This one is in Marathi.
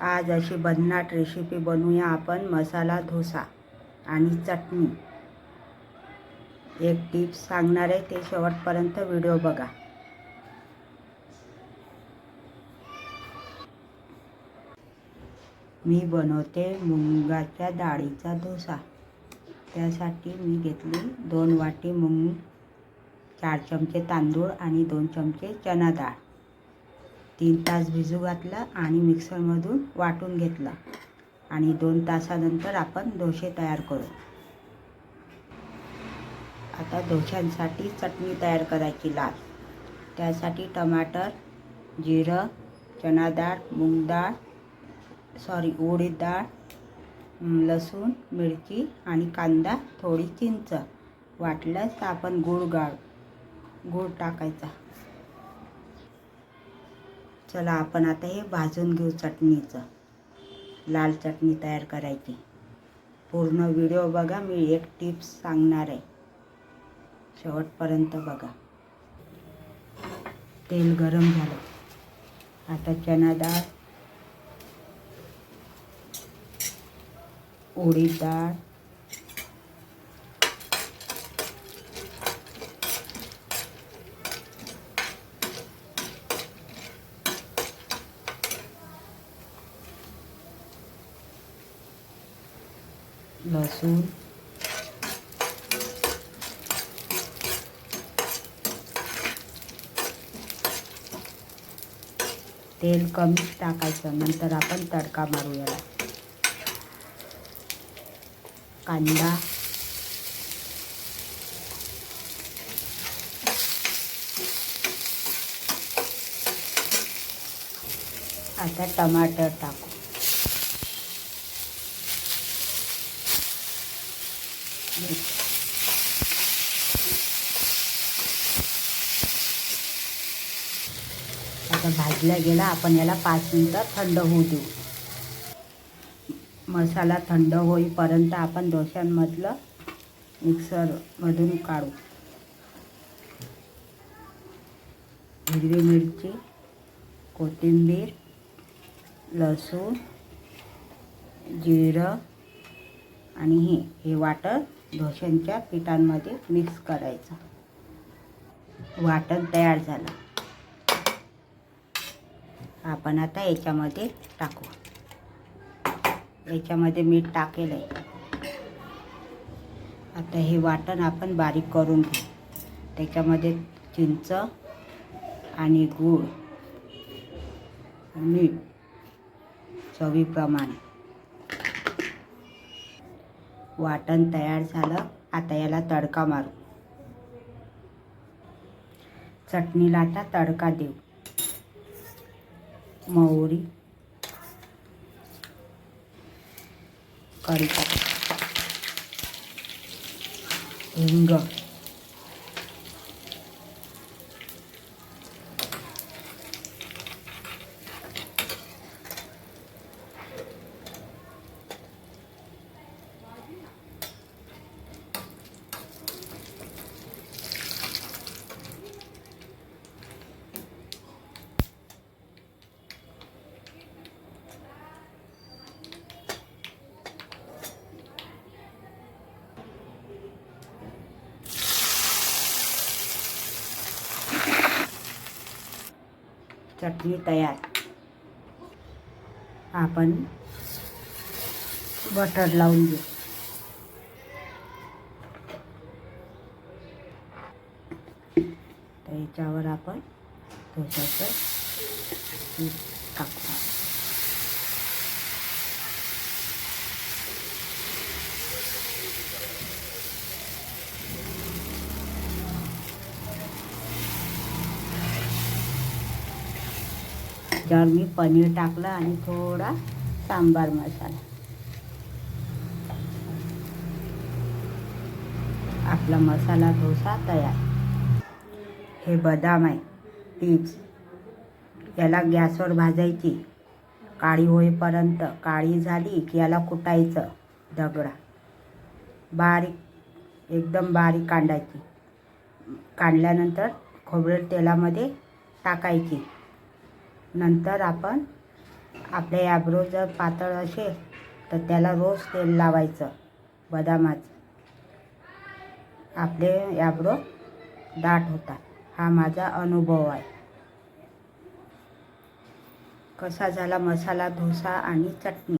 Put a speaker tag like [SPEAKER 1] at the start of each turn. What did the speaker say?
[SPEAKER 1] आज अशी भन्नाट रेसिपी बनवूया आपण. मसाला डोसा आणि चटणी. एक टिप्स सांगणार आहे ते शेवटपर्यंत व्हिडिओ बघा. मी बनवते मुंगाच्या डाळीचा डोसा. त्यासाठी मी घेतली दोन वाटी मुंग चार चमचे तांदूळ आणि दोन चमचे चना डाळ. तीन तास भिजू घातला आणि मिक्सरमधून वाटून घेतला. आणि दोन तासानंतर आपण डोसे तयार करू. आता डोश्यांसाठी चटणी तयार करायची लाल. त्यासाठी टमाटर जिरं चना डाळ मूग डाळ सॉरी उडीद डाळ लसूण मिरची आणि कांदा थोडी चिंच. वाटल्यास तर आपण गूळ गाळ गूळ टाकायचा. चला आपण आता हे भाजून घेऊ चटणीचं. लाल चटणी तयार करायची. पूर्ण व्हिडिओ बघा मी एक टिप्स सांगणार आहे. शेवटपर्यंत बघा. तेल गरम झालं. आता चना डाळ उडीद डाळ लसूण. तेल कमी टाकायचं नंतर आपण तडका मारू याला कांदा. आता टमाटर टाकू. आता भाजला गेला आपण याला पाच मिनटं थंड होऊ देऊ. मसाला थंड होईपर्यंत आपण डोश्यांमधलं मिक्सरमधून काढू. हिरवी मिरची कोथिंबीर लसूण जिरं आणि हे हे वाटण ढोशांच्या पिठांमध्ये मिक्स करायचं. वाटण तयार झालं. आपण आता याच्यामध्ये टाकू. याच्यामध्ये मीठ टाकेल आहे आता हे वाटण आपण बारीक करून घेऊ. त्याच्यामध्ये चिंच आणि गूळ मीठ चवीप्रमाणे. वाटण तयार झालं. आता याला तडका मारू. चटणीला आता तडका देऊ. मावरी काळी हिंग चटणी तयार. आपण बटर लावून घेऊ. तर याच्यावर आपण थोडंसं टाकू. त्याच्यावर मी पनीर टाकलं आणि थोडा सांबार मसाला. आपला मसाला डोसा तयार. हे बदाम आहे टिप्स याला गॅसवर भाजायची. काळी होईपर्यंत काळी झाली की याला कुटायचं दगडा. बारीक एकदम बारीक कांडायची. काढल्यानंतर खोबरेल तेलामध्ये टाकायची. नंतर आपण आपले ॲब्रो जर पातळ असेल तर त्याला रोज तेल लावायचं बदामाचं. आपले ॲब्रो दाट होतात. हा माझा अनुभव आहे. कसा झाला मसाला डोसा आणि चटणी?